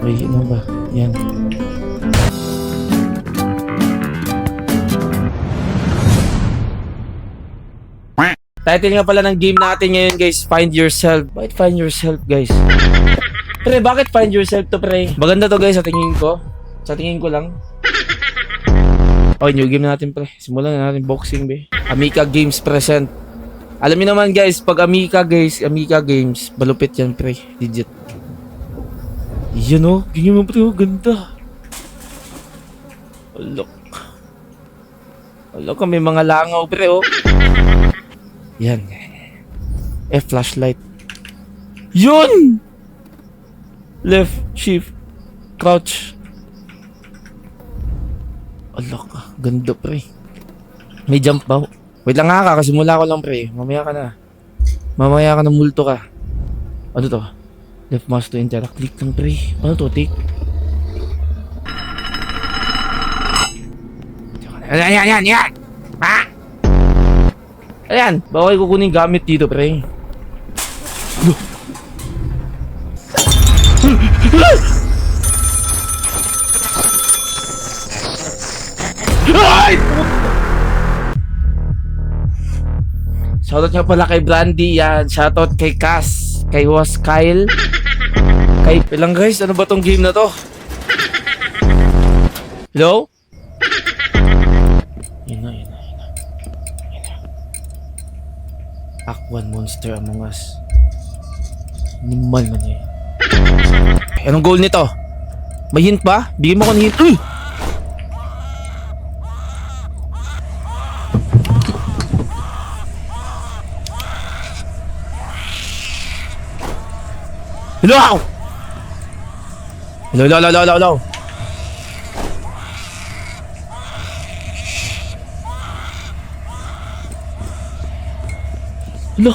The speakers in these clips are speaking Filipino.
Pre, ano ba? Yan. Title nga pala ng game natin ngayon guys, Find Yourself. Bakit Find Yourself guys? Pre, bakit Find Yourself to pre? Maganda to guys sa tingin ko. Sa tingin ko lang. Okay, new game na natin pre. Simulan na natin boxing be. Amica Games present. Alam niyo naman guys, pag Amica guys, Amica Games, balupit yan pre. Legit. Yan o, ganyan mo pre, oh, ganda. Alok. Alok ka, may mga langaw pre oh. Yan. Eh, flashlight. Yun! Left, shift, crouch. Alok ka, ganda pre. May jump ba? Wait lang nga kakasimula ko lang pre. Mamaya ka na. Mamaya ka na multo ka. Ano to? Left mouse to interact. Click lang pre. Ano to? Take. Ayan, ayan, ayan, ayan! Ha? Ayan, bawal kukunin gamit dito pre. Ay! Shoutout nga pala kay Brandy yan. Shoutout kay Cass. Kay Was Kyle. Kay ilang guys, ano ba tong game na to? Hello? Yun na, yun na, yun na. Yun na. Act 1 Monster Among Us. Nimal man eh. Anong goal nito? May hint ba? Bigyan mo ko ng hint. Uy! Hello! Hello, hello, hello, hello, hello. Hello.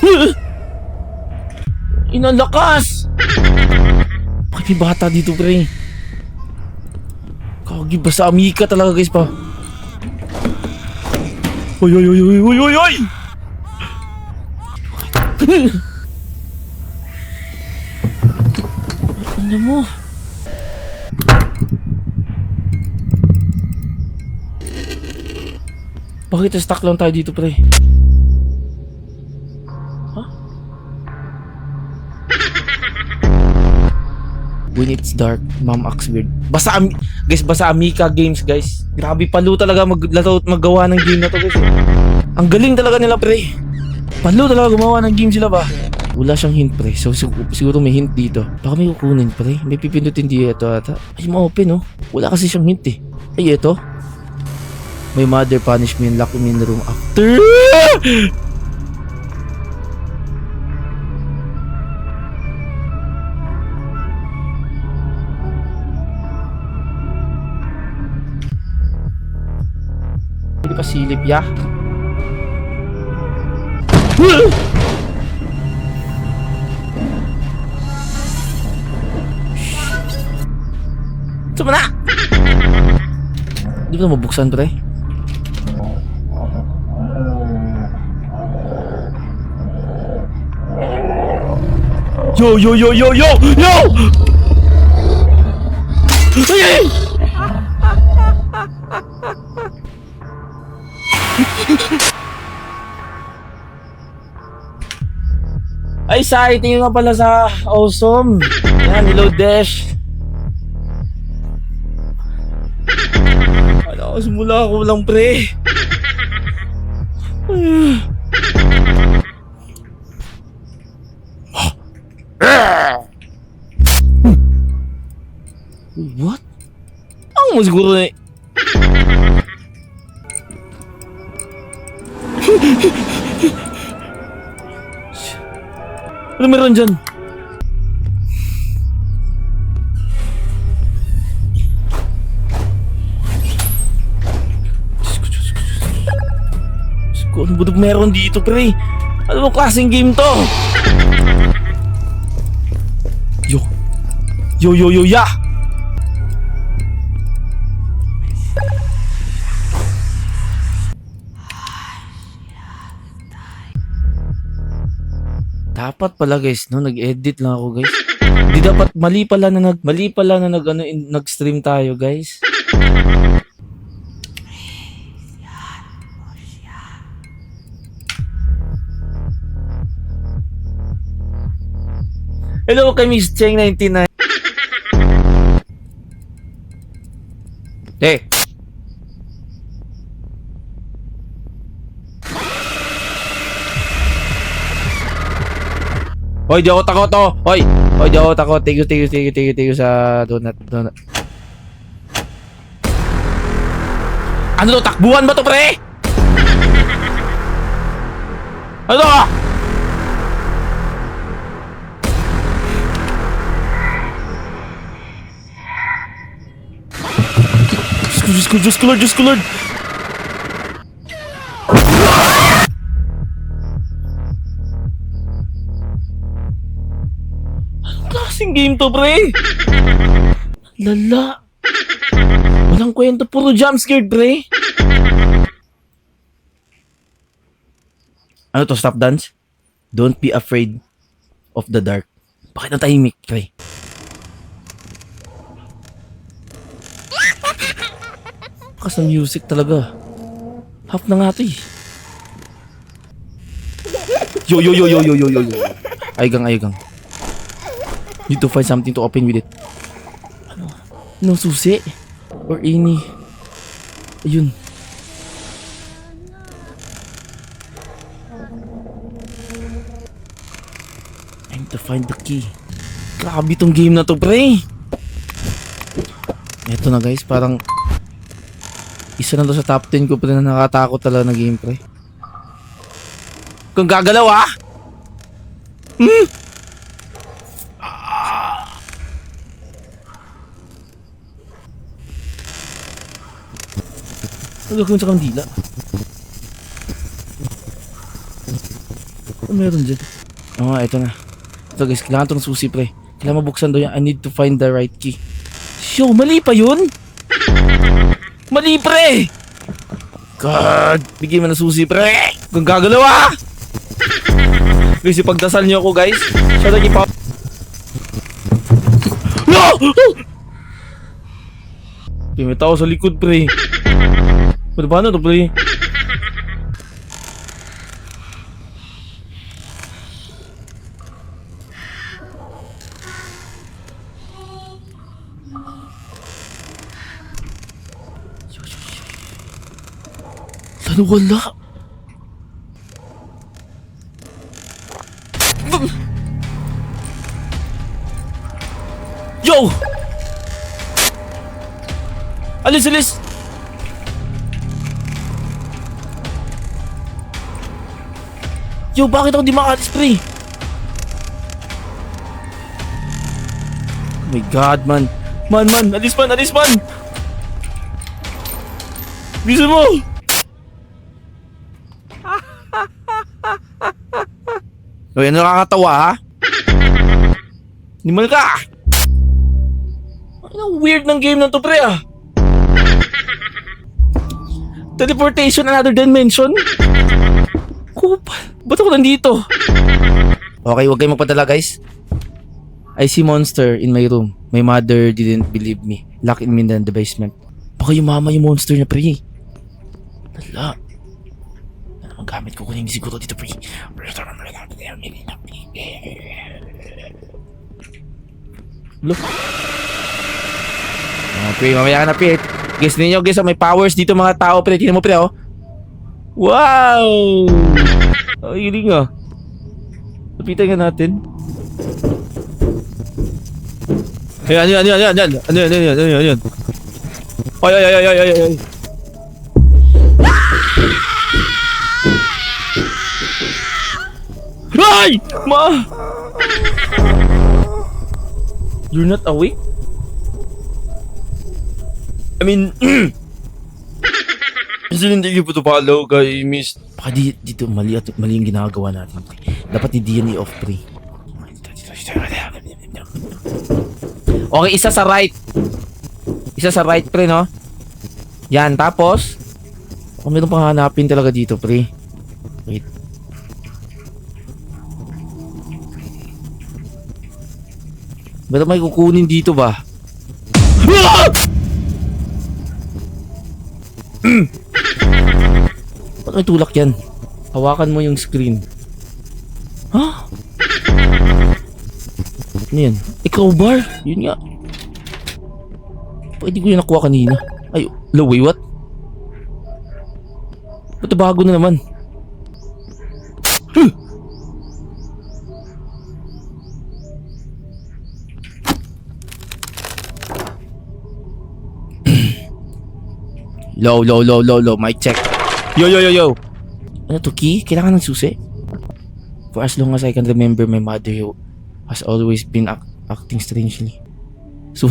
Inalakas! Bakit may bata dito, pre? Kagi ba sa Amika talaga, guys, pa? Oy, oy, oy, oy, oy, oy, oy! Ano mo? Bakit stuck lang tayo dito, pre? Huh? When it's dark, Ma'am Axe Weird. Basta, Am- guys, basta Amica Games, guys. Grabe palo talaga maglaro at maggawa ng game na to, guys. Ang galing talaga nila, pre. Palo talaga gumawa ng game sila ba? Wala siyang hint, pre. So, sig- siguro may hint dito. Baka may kukunin, pre. May pipindutin dito ata. Ay, ma-open, oh. Wala kasi siyang hint, eh. Ay, ito. May mother punish me and lock in the room after. Hindi pa silip, ya? Saan mo na? Di ba na mabuksan, pre? Yo, yo, yo, yo, yo, yo! Ay, ay! Ay, Sai, tingin nga pala sa awesome. Yan, hello, Desh. Ano, simula ako lang, pre. What? Ang mo siguro eh. ano meron dyan? Ito meron dito, pre? Ano ba klaseng game to? Yo. Yo, yo, yo, ya! Dapat pala guys, no, nag-edit lang ako guys. Di dapat mali pala na nag mali pala na nag ano, in- nag-stream tayo guys. Hello kay Miss Cheng 99. Eh. Hoy, di ako takot to. Hoy, hoy, di ako takot. Tigo, tigo, tigo, tigo, tigo sa donut, donut. Ano to? Takbuhan ba to, pre? Ano to? Diyos ko, Diyos ko, Lord, Diyos Lord. Anong game to, pre? Lala. Walang kwento, puro jump scared, pre. Ano to, stop dance? Don't be afraid of the dark. Bakit ang tahimik, pre? Bakas ng music talaga. Half na nga to eh. Yo, yo, yo, yo, yo, yo, yo, yo. Aygang, aygang. Need to find something to open with it. Ano? Anong susi? Or ini? Ayun. I need to find the key. Grabe tong game na to, pre. Eto na guys, parang isa na to sa top 10 ko pre na nakatakot talaga na game pre. Kung gagalaw ah! Hmm? Ano gagawin sa kandila? Ano meron dyan? Oo, oh, eto na. Ito guys, kailangan tong susi pre. Kailangan mabuksan daw yan. I need to find the right key. Yo, mali pa yun? Mali pre! God, bigyan mo ng susi pre! Kung gagalaw ah! Guys, ipagdasal niyo ako guys. Siya lagi pa... No! May tao sa likod pre. Paano ba to pre? Sana wala. Yo! Alis, alis! Yo, bakit ako di makalis, pre? Oh my god, man. Man, man, alis man, alis man! Bisa mo! Uy, ano nakakatawa ha? Nimal ka! Ano weird ng game na to pre ah? Teleportation another dimension? Kupal. Ba't ako nandito? Okay, huwag kayong magpadala guys. I see monster in my room. My mother didn't believe me. Lock in me in the basement. Baka yung mama yung monster niya pre. Lala. Ano gamit ko kunin siguro dito pre. Look. Oh, pre, mamaya ka na pre. Guess ninyo guys, oh, may powers dito mga tao pre. Tingnan mo pre oh. Wow! Oh, yun nga. Lapitan nga natin. Hey, ano yan, ano yan, ano yan, ano yan, ano yan, ano yan, ano yan. Ay, ay, ay, ay, ay, ay, ay. Ay! Ma! You're not awake? I mean, Kasi hindi ko ito follow kay Miss. Baka di, dito mali at mali yung ginagawa natin. Dapat ni DNA off pre. Okay, isa sa right. Isa sa right pre, no? Yan, tapos Oh, meron pang hanapin talaga dito, pre. Meron may kukunin dito ba? Ah! Mm. Ba't may tulak yan? Hawakan mo yung screen. Ha? Ano yan? Ikaw bar? Yun nga. Pwede ko yung nakuha kanina. Ay, lo, wait, what? Ba't bago na naman? Low, low, low, low, low. Mic check. Yo, yo, yo, yo. Ano to, key? Kailangan ng susi? For as long as I can remember, my mother has always been ac- acting strangely. So,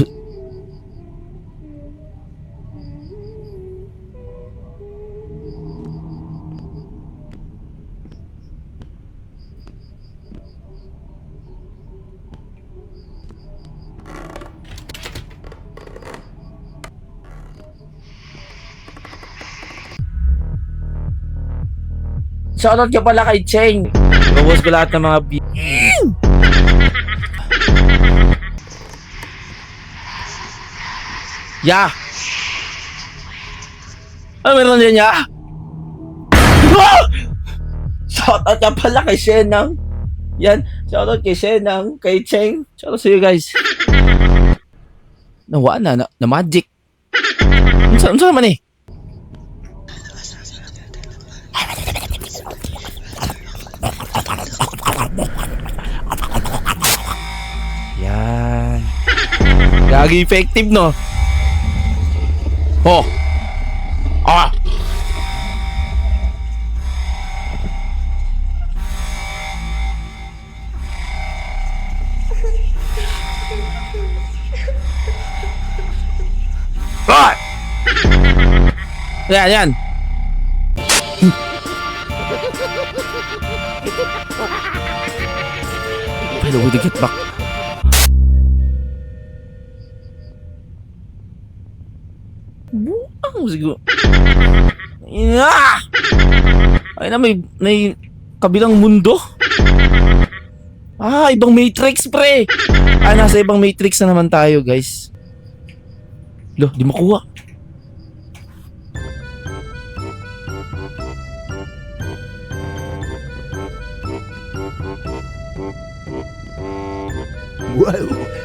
Shoutout ka pala kay Cheng. Robos ko lahat ng mga bi- Ya! Ano meron din ya? Ah! Shoutout ka pala kay Shenang. Yan. Shoutout kay Shenang, kay Cheng. Shoutout sa you guys. Nawa na, na, na magic. Ano sa, ano sa naman eh? Gagi effective, no? Oh! Ah! Ah! Yan, yan. By the way, to get back. Siguro. Ay na, may, may kabilang mundo. Ah, ibang Matrix, pre. Ah, nasa ibang Matrix na naman tayo, guys. Lo, di makuha. Whoa,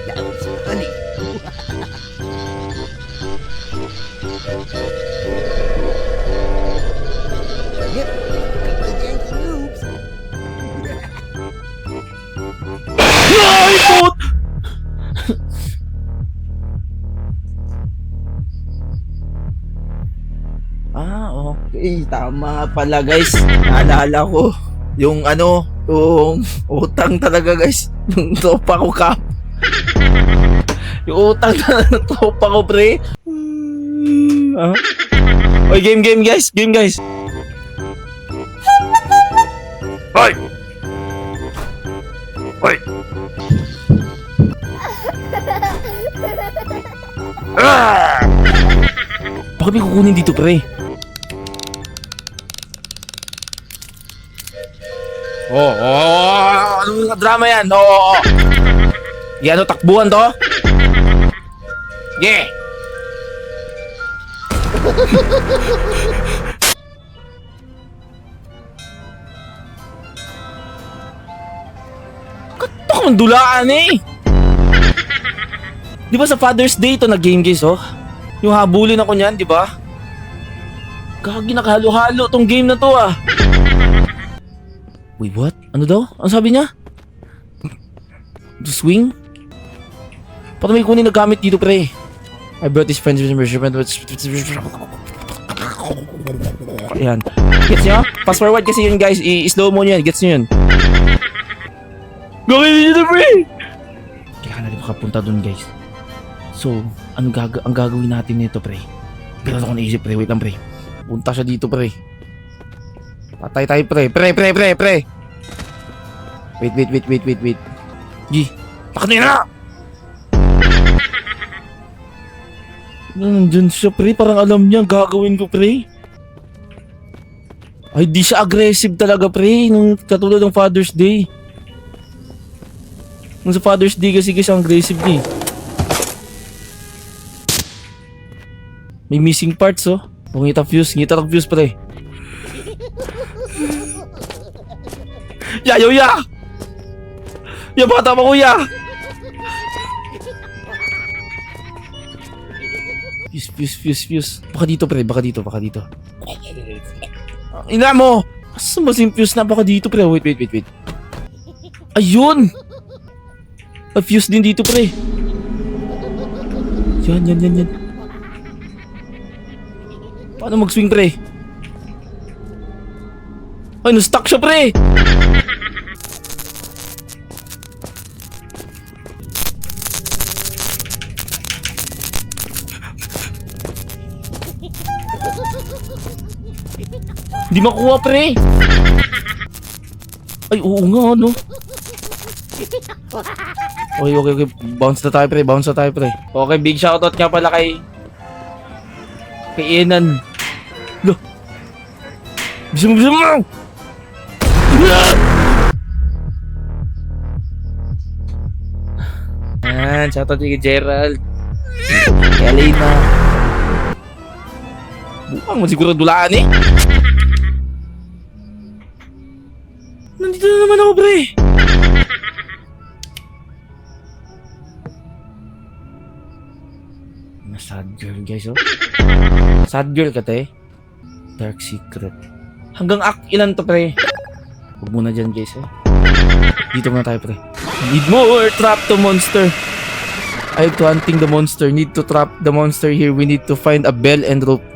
Tama pala, guys. Naalala ko. Yung ano, yung utang talaga, guys. Yung tropa ko ka. yung utang na ng tropa ko, pre. Ah. Oy, game, game, guys. Game, guys. Hoy! Hoy! Ah! Bakit may kukunin dito, pre? Oo, oh, oh, drama yan? Oo, oh, oh. Yan, ano, takbuhan to? Yeah! Katok ang dulaan eh! Di ba sa Father's Day ito nag-game guys oh? Yung habulin ako niyan, di ba? Gagi nakahalo-halo tong game na to ah. Wait, what? Ano daw? Ano sabi niya? The swing? Paano may kunin na gamit dito, pre? I brought this friend's measurement. Ayan. Gets nyo? Fast forward kasi yun, guys. I-slow mo nyo. Gets nyo yun? Gawin nyo na, pre! Kailangan na rin makapunta dun, guys. So, ano gaga ang gagawin natin nito, pre? Pero ako naisip, pre. Wait lang, pre. Punta siya dito, pre. Patay tayo, pre. Pre, pre, pre, pre. Wait, wait, wait, wait, wait, wait. Gi, takot na na! Nandun siya, pre. Parang alam niya gagawin ko, pre. Ay, di siya aggressive talaga, pre. Nung katulad ng Father's Day. Nung sa Father's Day kasi guys, ang aggressive niya eh. May missing parts oh. Oh, ngita fuse, ngita ng fuse pre. Ya, yo, ya! Ya, bata pa kuya! Fuse, fuse, fuse, fuse. Baka dito pre, baka dito, baka dito. Ina mo! Asa mas yung fuse na baka dito pre? Wait, wait, wait, wait. Ayun! May fuse din dito pre. Yan, yan, yan, yan. Paano mag-swing pre? Ay, na-stuck siya pre! Hindi makuha pre! Ay, oo nga, ano? Okay, okay, okay. Bounce na tayo, pre. Bounce na tayo, pre. Okay, big shoutout nga pala kay... Kay Enan. Lo! Bisa mo, bisa mo! Yan, shoutout kay Gerald. Kay Alina. Buang mo siguro dulaan eh. Nandito na naman ako, pre. Na sad girl, guys, oh. sad girl ka, te. Dark secret. Hanggang act ilan to, pre? Huwag muna dyan, guys, eh. Dito muna tayo, pre. Need more! Trap the monster! I have to hunting the monster. Need to trap the monster here. We need to find a bell and rope.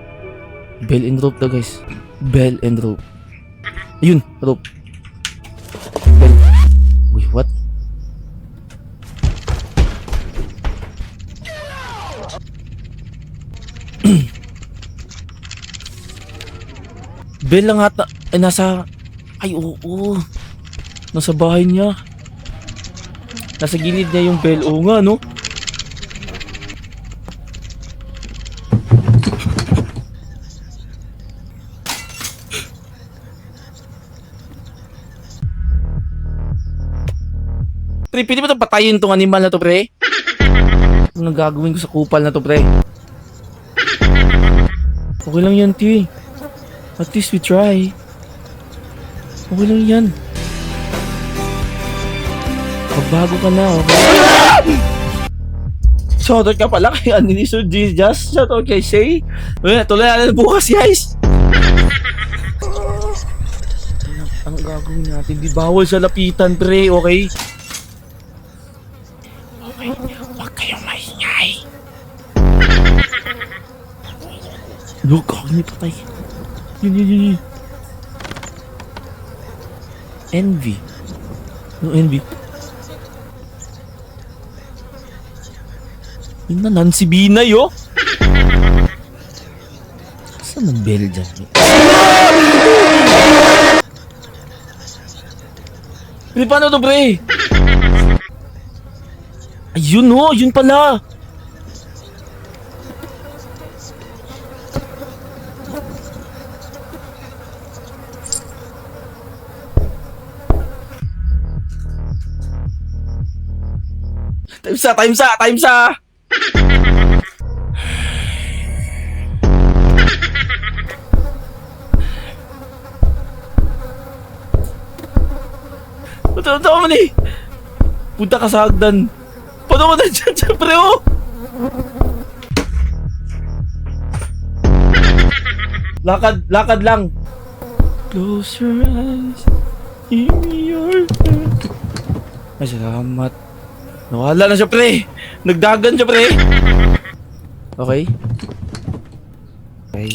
Bell and rope daw, guys. Bell and rope. Ayun, rope. Bell. Uy, what? Bell lang ata. Eh, nasa... Ay, oo. Nasa bahay niya. Nasa gilid niya yung bell. Oo nga, no? Pre, pwede ba ito patayin tong animal na to, pre? Ano gagawin ko sa kupal na to, pre? Okay lang yan, T. At least we try. Okay lang yan. Magbago ka na, okay? Shoutout ka pala kay Aniliso Jesus. Shoutout kay Shay. Eh, tuloy natin bukas, guys. Ang gagawin natin, di bawal sa lapitan, pre? Okay, Look, ako may patay. Yun, yun, yun, yun. Envy. No envy. Yun na, Nancy Binay, oh. Saan ang bell dyan? Pre, paano to, pre? Ayun, oh. Yun pala. Time sa, time sa, time sa! Ito, ito man eh! Punta ka sa hagdan. Paano ko na dyan, syempre oh! Lakad, lakad lang. Close your eyes. Give me your hand. Salamat. Nawala na siya, pre. Nagdagan siya, pre. Okay. Okay.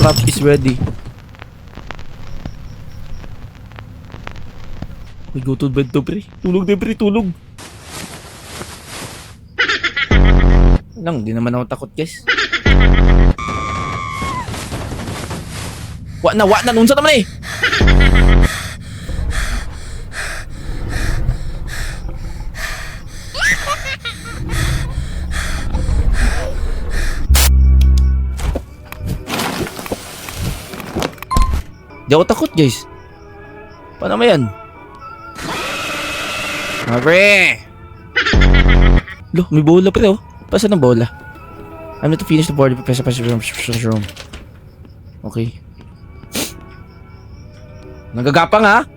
Trap is ready. We go to bed to, pre. Tulog din, pre. Tulog. Lang, di naman ako takot, guys. Wa na, wa na. Nunsa naman eh. Di ako takot, guys. Paano mo yan? Mga pre! Lo, may bola pre oh. Pasan ang bola? I'm not to finish the board. Press, room, room. Okay. Nagagapang ha?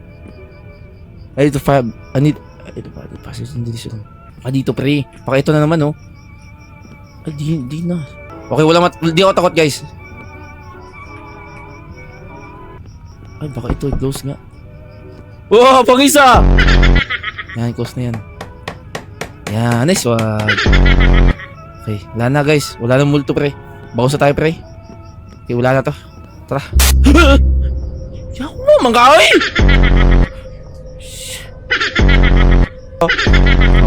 I need to five. I need. I need to five. Passage in this room. Ah, dito pre. Paka ito na naman oh. Ay, di, di na. Okay, wala mat... Di ako takot guys. Ay, baka ito close nga. Oh, pang isa! Yan, close na yan. Yan, nice one. Okay, wala na guys. Wala na multo pre. Bawas na tayo pre. Okay, wala na to. Tara. Yaku mo, mangkaoy!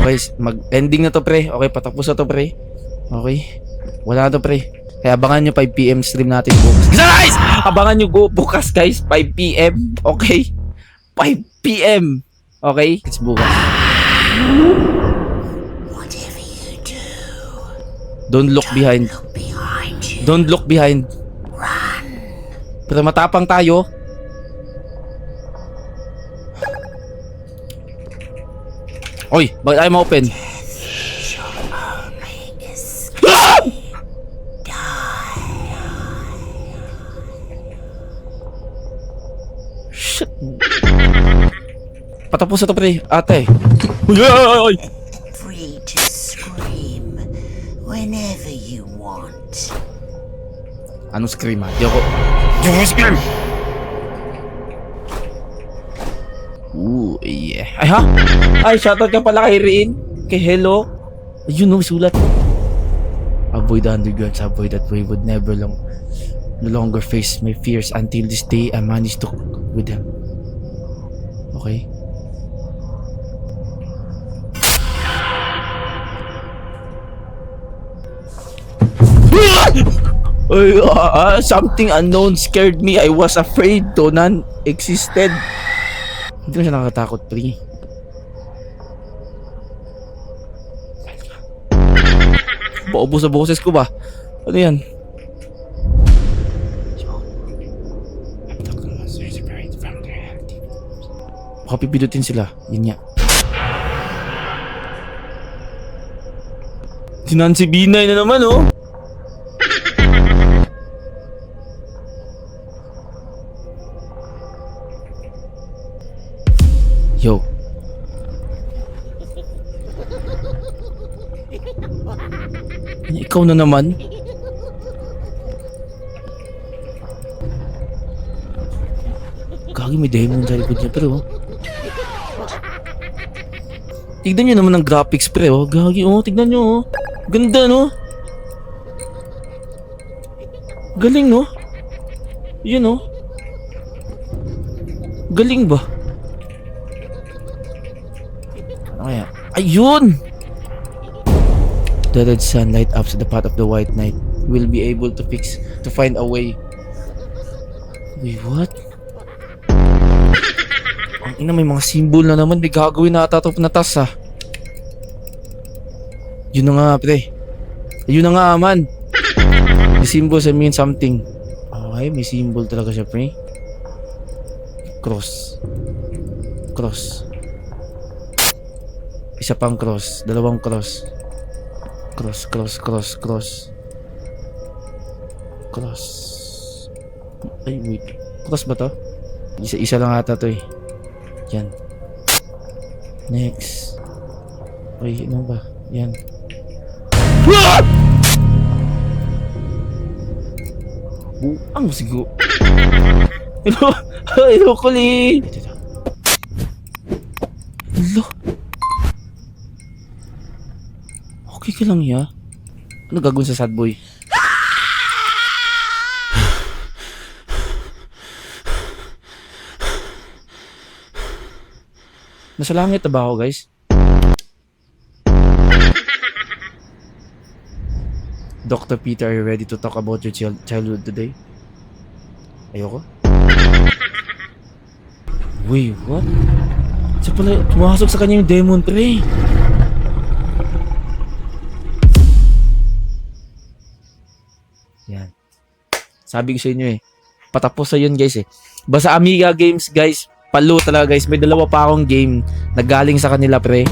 Okay, mag-ending na to pre. Okay, patapos na to pre. Okay. Wala na to pre. Kaya abangan nyo 5pm stream natin bukas. Guys! Abangan nyo go bukas guys. 5pm. Okay? 5pm. Okay? It's bukas. Don't look behind. look behind you. Don't look behind. Pero matapang tayo. Oy, bakit ayaw ma-open? Shit. Patapos na to pre, ate. Uy, ay. Free to scream whenever you want. Anong scream ha? Di ako... Di ako scream! Ooh, yeah. Ay ha? Ay, shoutout ka pala kay Riin. Kay Hello. Ayun no, sulat. Avoid the undergrounds, avoid that way would never long no longer face my fears until this day I managed to with them. Okay? Ay, ah, something unknown scared me. I was afraid to none existed. Hindi na siya nakakatakot, pre. Paubos sa boses ko ba? Ano yan? Baka pipidutin sila. Yun nga. Si Nancy Binay na naman, oh. Yo. Ikaw na naman? Gagi may demon sa likod niya pero oh. Tignan nyo naman ang graphics pre oh. Gagi oh, tignan nyo oh. Ganda no. Galing no. Yun oh. Galing ba? Ano? Ayun! The red sun light up to the path of the white knight. We'll be able to fix, to find a way. Wait, what? Ang ina, may mga symbol na naman. May gagawin na ata ito na tas ah. Yun na nga, pre. Yun na nga, man. The symbols mean something. Okay, may symbol talaga siya, pre. Cross. Cross. Isa pang cross. Dalawang cross. Cross, cross, cross, cross. Cross. Ay, wait. Cross ba to? Isa, isa lang ata to eh. Yan. Next. Ay, ano ba? Yan. Ah! Buang siguro. Hello? Hello, Kuli! Hello? Okay ka lang ya? Ano gagawin sa sad boy? Nasa langit na ba ako guys? Dr. Peter, are you ready to talk about your chil- childhood today? Ayoko. Wait, what? Sa pala, pumasok sa kanya yung demon, pre. Yan. Sabi ko sa inyo eh. Patapos na yun guys eh. Basta Amiga Games guys, Palu talaga guys. May dalawa pa akong game na galing sa kanila pre.